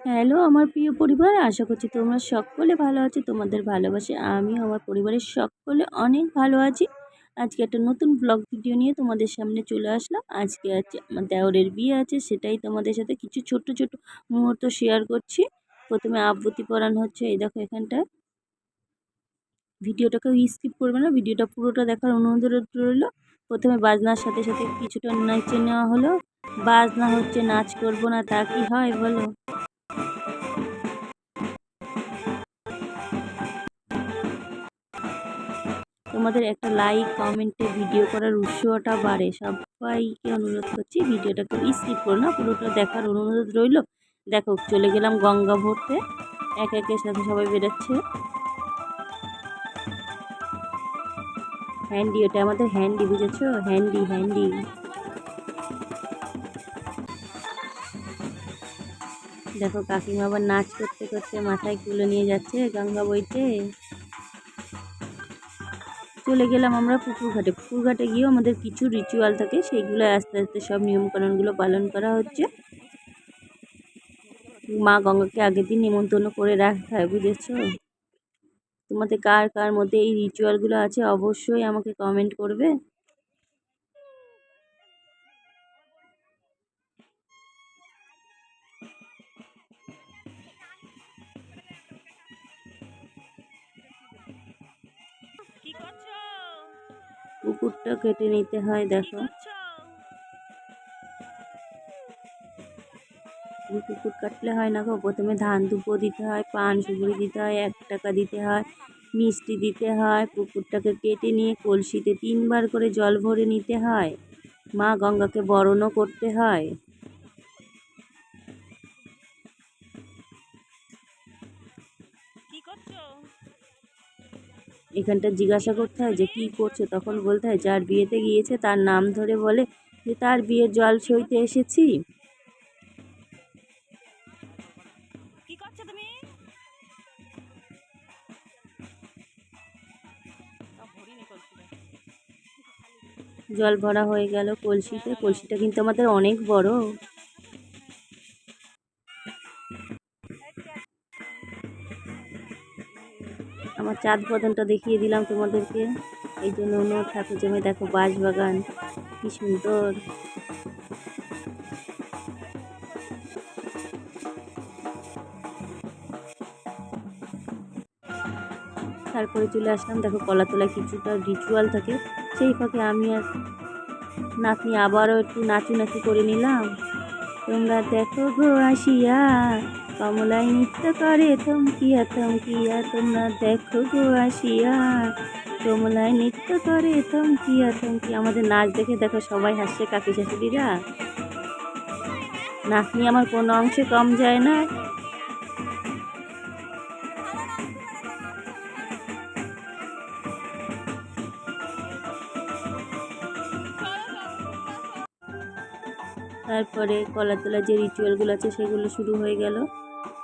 Hello, আমার প্রিয় পরিবার, আশা করছি তোমরা সকলে ভালো আছো, তোমাদের ভালোবাসে আমি আমার পরিবারের সকলে অনেক ভালো আছি। আজকে একটা নতুন ব্লগ ভিডিও নিয়ে তোমাদের সামনে চলে আসলাম। আজকে আছে আমার দেওরের বিয়ে আছে, সেটাই তোমাদের সাথে কিছু ছোট ছোট মুহূর্ত শেয়ার করছি। প্রথমে আবৃত্তি পড়ান হচ্ছে, এই দেখো এখানটায়। ভিডিওটাকে স্কিপ করবে না, ভিডিওটা পুরোটা দেখার অনুরোধ রইল। প্রথমে বাজনার সাথে সাথে কিছুটা নাচে নেওয়া হলো। বাজনা হচ্ছে নাচ করব না, তা কি হয় বলো? তোমাদের একটা লাইক কমেন্টে ভিডিও করার উৎসাহটা বাড়ে। সবাইকে অনুরোধ করছি ভিডিওটা ভিডিওটাকে স্কিপ করো না, পুরোটা দেখার অনুরোধ রইল। দেখো, চলে গেলাম গঙ্গা ভরতে। এক একের সাথে সবাই বেরোচ্ছে। হ্যান্ডি ওটা আমাদের হ্যান্ডি বুঝেছ? হ্যান্ডি হ্যান্ডি দেখো, কাকিমা আবার নাচ করতে করতে মাথায় কুলে নিয়ে যাচ্ছে গঙ্গা বইতে। চলে গেলাম আমরা পুকুরঘাটে। পুকুরঘাটে পুকুর ঘাটে গিয়েও আমাদের কিছু রিচুয়াল থাকে সেইগুলো আস্তে আস্তে সব নিয়মকানুনগুলো পালন করা হচ্ছে। মা গঙ্গাকে আগের দিন নিমন্ত্রণ করে রাখতে হয়, বুঝেছ? তোমাদের কার কার মধ্যে এই রিচুয়ালগুলো আছে অবশ্যই আমাকে কমেন্ট করবে। পুকুরটা কেটে নিতে হয়, দেখো। পুকুর কাটলে হয় না গো, প্রথমে ধান দুপো দিতে হয়, পান, সুপুরি দিতে হয়, এক টাকা দিতে হয়, মিষ্টি দিতে হয় পুকুরটাকে কেটে নিয়ে কলসিতে তিনবার করে জল ভরে নিতে হয়। মা গঙ্গাকে বরণও করতে হয়। এখানটা জিজ্ঞাসা করতে হয় যে কী করছ? তখন বলতে হয় যার বিয়েতে গিয়েছে তার নাম ধরে বলে যে তার বিয়ের জল সইতে এসেছি। জল ভরা হয়ে গেল কলসিতে। কলসিটা কিন্তু আমাদের অনেক বড়। চাঁদ বদনটা দেখিয়ে দিলাম তোমাদেরকে। এই জন্য অন্য ঠাকুর জমে দেখো বাঁশ বাগান কি সুন্দর। তারপরে চলে আসলাম, দেখো কলাতলায় কিছুটা রিচুয়াল থাকে। সেই ফাঁকে আমি আর নাতনি আবারও একটু নাচু নাচু করে নিলাম। তোমরা দেখো গো আসিয়া কমলায় নৃত্য করে থমকিয়া থমকিয়া তোমরা দেখো গো আসিয়া। কমলায় নৃত্য করে থমকিয়া থমকিয়া আমাদের নাচ দেখে দেখো সবাই হাসছে, কাকি শাশুড়িরা। নাচ নিয়ে আমার কোনো অংশে কম যায় না। তারপরে কলা তোলা যে রিচুয়ালগুলো আছে সেগুলো শুরু হয়ে গেল।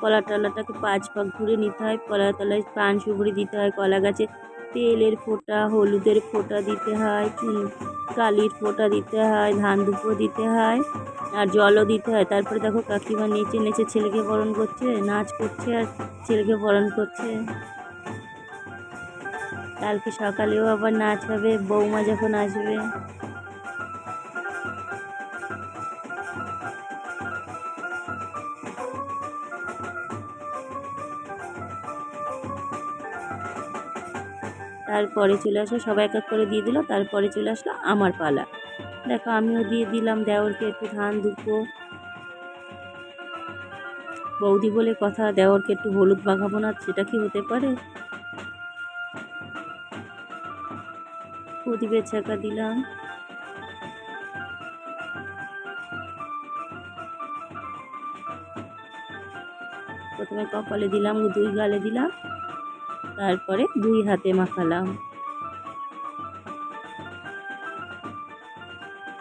কলা টলাটাকে পাঁচ পাক ঘুরে নিতে হয়। কলা তলায় পান সুপুরি দিতে হয়। কলা গাছে তেলের ফোঁটা, হলুদের ফোঁটা দিতে হয়, চুন, কালির ফোঁটা দিতে হয়, ধান দুপো দিতে হয়, আর জলও দিতে হয়। তারপরে দেখো কাকিমা নেচে নেচে ছেলেকে বরণ করছে, নাচ করছে আর ছেলেকে বরণ করছে। কালকে সকালেও আবার নাচ হবে বৌমা যখন আসবে। তারপরে চলে আসলো, সবাই এক এক করে দিয়ে দিল, তারপরে চলে আসলো আমার পালা। দেখো, আমিও দিয়ে দিলাম দেওরকে একটু ধান দুপো বৌদি বলে কথা, দেওরকে একটু হলুদ মাখাবো না, সেটা কি হতে পারে? প্রদীপের চাকা দিলাম। প্রথমে কপালে দিলাম, দুই গালে দিলাম। তারপরে দুই হাতে মাখালাম।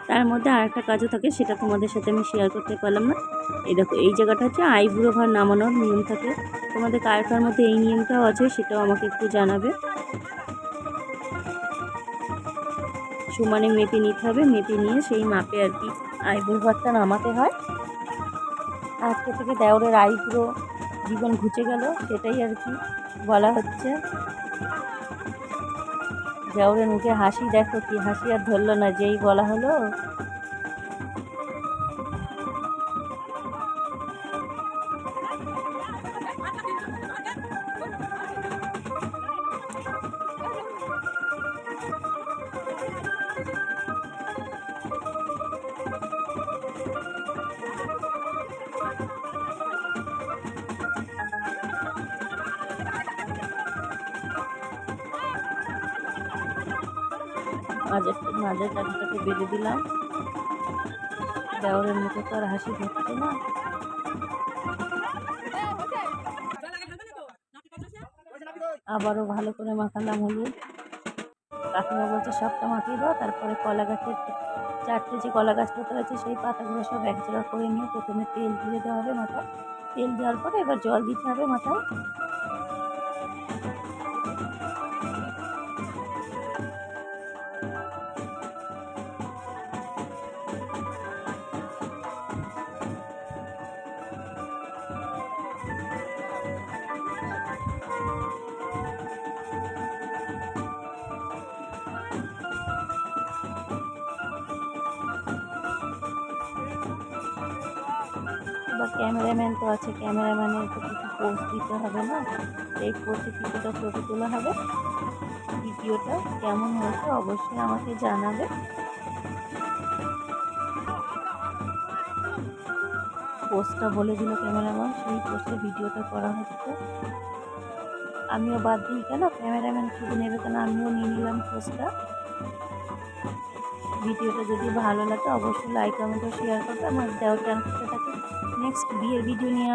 তার মধ্যে আর একটা কাজও থাকে, সেটা তোমাদের সাথে আমি শেয়ার করতে পারলাম না। এই দেখো, এই জায়গাটা হচ্ছে আইবুড়ো ভার নামানোর নিয়ম থাকে। তোমাদের কার কার মধ্যে এই নিয়মটাও আছে সেটাও আমাকে একটু জানাবে। সমানে মেপে নিতে হবে, মেপে নিয়ে সেই মাপে আর কি আইবুড়ো ভাতটা নামাতে হয়। আজকে থেকে দেওরের আই পুরো জীবন ঘুচে গেল, সেটাই আর কি বলা হচ্ছে। দেওরের মুখে হাসি দেখো কি, হাসি আর ধরলো না, যেই বলা হলো মাঝের মাঝের বেঁধে দিলাম। দেওরের মুখে তো আর হাসি ধরছে না। আবারও ভালো করে মাখালাম হলুদ। কাকিমা বলছে, সবটা মাখিয়ে দাও, তারপরে কলা গাছের চারটে যে কলা গাছ পোতা আছে সেই পাতাগুলো সব এক জায়গা করে নিয়ে প্রথমে তেল দিয়ে দেওয়া হবে মাথায়। তেল দেওয়ার পরে এবার জল দিতে হবে মাথায়। বা ক্যামেরাম্যান তো আছে, ক্যামেরাম্যানের তো কিছু পোস্ট দিতে হবে না। এই পোস্টে কিছুটা ছবি তোলা হবে। ভিডিওটা কেমন হয়েছে অবশ্যই আমাকে জানাবে। পোস্টটা বলে দিল ক্যামেরাম্যান, সেই পোস্টে ভিডিওটা করা হচ্ছে। আমিও বাদ দিই কেন? ক্যামেরাম্যান শুধু নেবে কেন? আমিও নিয়ে নিলাম পোস্টটা ভিডিওটা যদি ভালো লাগে অবশ্যই লাইক কমেন্ট শেয়ার করবে। আমার দেওয়ার চ্যানেলটাকে নেক্সট বিয়ের ভিডিও নিয়ে